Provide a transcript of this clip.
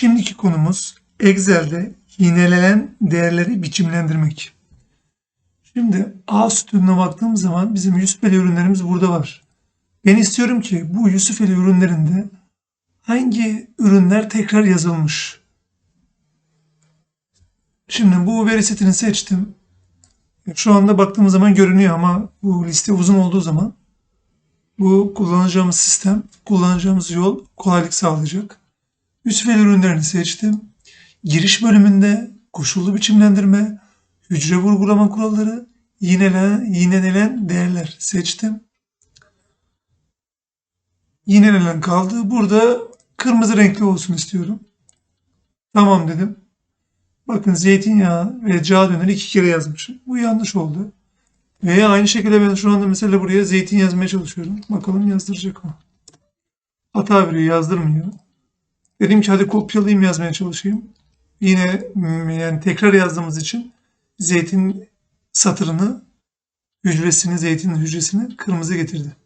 Şimdiki konumuz Excel'de yinelenen değerleri biçimlendirmek. Şimdi A sütununa baktığım zaman bizim Yusufeli ürünlerimiz burada var. Ben istiyorum ki bu Yusufeli ürünlerinde hangi ürünler tekrar yazılmış? Şimdi bu veri setini seçtim. Şu anda baktığımız zaman görünüyor ama bu liste uzun olduğu zaman bu kullanacağımız sistem, kullanacağımız yol kolaylık sağlayacak. Yusufeli ürünlerini seçtim. Giriş bölümünde koşullu biçimlendirme, hücre vurgulama kuralları, yinelenen, yinelenen değerler seçtim. Yinelenen kaldı. Burada kırmızı renkli olsun istiyorum. Tamam dedim. Bakın zeytinyağı ve cağ döneri iki kere yazmışım. Bu yanlış oldu. Veya aynı şekilde ben şu anda mesela buraya zeytin yazmaya çalışıyorum. Bakalım yazdıracak mı? Hata veriyor, yazdırmıyor. Dedim ki hadi kopyalayayım yazmaya çalışayım. Yine mm, yani tekrar yazdığımız için zeytin satırını, hücresini, zeytinin hücresini kırmızı getirdi.